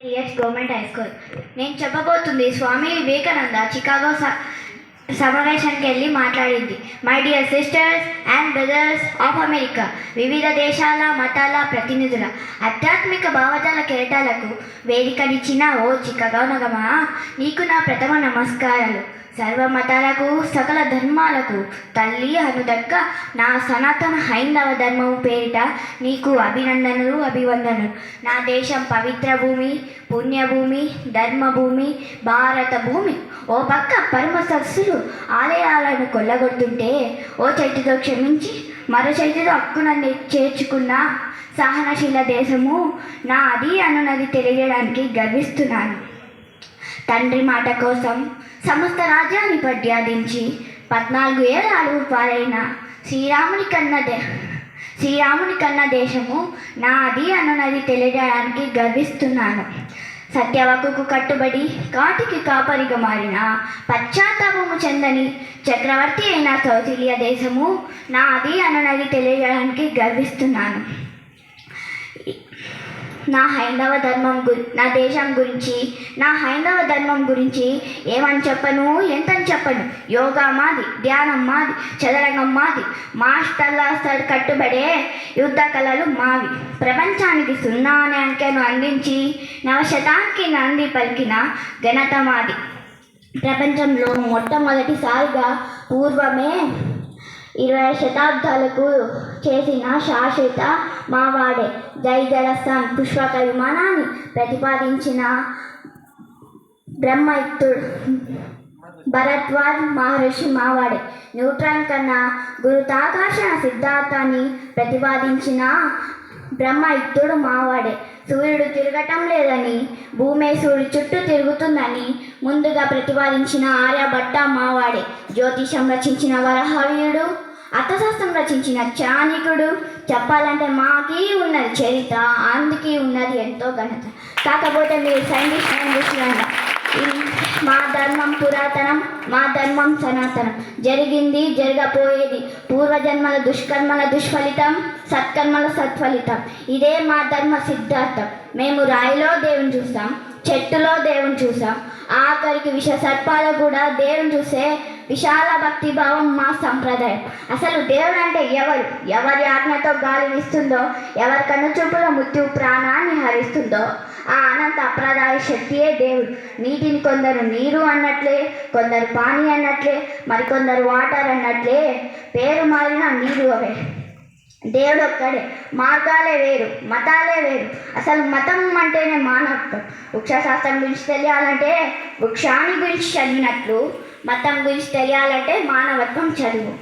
Years government high school నేను చెప్పబోతుంది Swami Vivekananda Chicago స- సమావేశానికి వెళ్ళి మాట్లాడింది. My dear sisters and brothers of America వివిధ దేశాల మతాల ప్రతినిధుల ఆధ్యాత్మిక భావజాల కెరటాలకు వేదికనిచ్చిన ఓ చికాగో నగమా నీకు నా ప్రథమ నమస్కారాలు. సర్వ మతాలకు సకల ధర్మాలకు తల్లి అనుదక్క నా సనాతన హైందవ ధర్మం పేరిట నీకు అభినందనలు అభివందనలు. నా దేశం పవిత్ర భూమి పుణ్యభూమి ధర్మభూమి భారత భూమి. ఓ పక్క పరమ సరస్సులు ఆలయాలను కొల్లగొడుతుంటే ఓ చేతితో క్షమించి మరో చైతితో అక్కున చేర్చుకున్న సహనశీల దేశము నా అది అనున్నది తెలియడానికి గర్విస్తున్నాను. తండ్రి మాట కోసం సమస్త రాజ్యాన్ని పర్యాదించి పద్నాలుగు ఏళ్ళు అడుగు పాలైన శ్రీరాముని కన్న దే శ్రీరాముని కన్న దేశము నాది అన్నది తెలియడానికి గర్విస్తున్నాను. సత్యవకుకు కట్టుబడి కాటికి కాపరిగా మారిన పశ్చాత్తాపము చెందని చక్రవర్తి అయిన కౌశల్య దేశము నాది అన్నది తెలియడానికి గర్విస్తున్నాను. నా హైందవ ధర్మం గురి నా దేశం గురించి నా హైందవ ధర్మం గురించి ఏమని చెప్పను? ఎంతని చెప్పను? యోగా మాది ధ్యానం మాది చదరంగం మాది మాస్టర్ల కట్టుబడే యుద్ధ కళలు మావి. ప్రపంచానికి సున్నా అనే అంకెను అందించి నవశతానికి నంది పలికిన ఘనత మాది. ప్రపంచంలో మొట్టమొదటిసారిగా పూర్వమే ఇరవై శతాబ్దాలకు చేసిన శాశ్వత మావాడే జైజడస్థాన్ పుష్పక విమానాన్ని ప్రతిపాదించిన బ్రహ్మయుక్తుడు భరద్వాజ్ మహర్షి మావాడే. న్యూట్రాన్ కన్నా గురుతాకర్షణ సిద్ధాంతాన్ని ప్రతిపాదించిన బ్రహ్మయుక్తుడు మావాడే. సూర్యుడు తిరగటం లేదని భూమే సూర్యుడు చుట్టూ తిరుగుతుందని ముందుగా ప్రతిపాదించిన ఆర్యభట్ట మావాడే. జ్యోతిషం రచించిన వరహవీయుడు అర్థశాస్త్రం రచించిన చాణికుడు చెప్పాలంటే మాకి ఉన్నది చరిత్ర అందుకే ఉన్నది ఎంతో ఘనత. కాకపోతే మీరు సైంటిస్ట్ సైంటిస్ట్ మా ధర్మం పురాతనం మా ధర్మం సనాతనం. జరిగింది జరగపోయేది పూర్వజన్మల దుష్కర్మల దుష్ఫలితం సత్కర్మల సత్ఫలితం. ఇదే మా ధర్మ సిద్ధార్థం మేము రాయిలో దేవుని చూసాం చెట్టులో దేవుని చూసాం. ఆఖరికి విష సర్పాలు కూడా దేవుని చూసే విశాల భక్తి భావం మా సంప్రదాయం. అసలు దేవుడు అంటే ఎవరు? ఎవరి ఆజ్ఞతో గాలి వీస్తుందో? ఎవరి కనుచూపులో మృత్యు ప్రాణాన్ని హరిస్తుందో? ఆ అనంత అప్రదాయ శక్తియే దేవుడు. నీటిని కొందరు నీరు అన్నట్లే కొందరు పానీ అన్నట్లే మరికొందరు వాటర్ అన్నట్లే పేరు మారిన నీరు అవే. దేవుడు ఒక్కడే. మార్గాలే వేరు మతాలే వేరు. అసలు మతం అంటేనే మానవత్వం. వృక్షశాస్త్రం గురించి తెలియాలంటే వృక్షాన్ని గురించి చదివినట్లు మతం గురించి తెలియాలంటే మానవత్వం చదువు.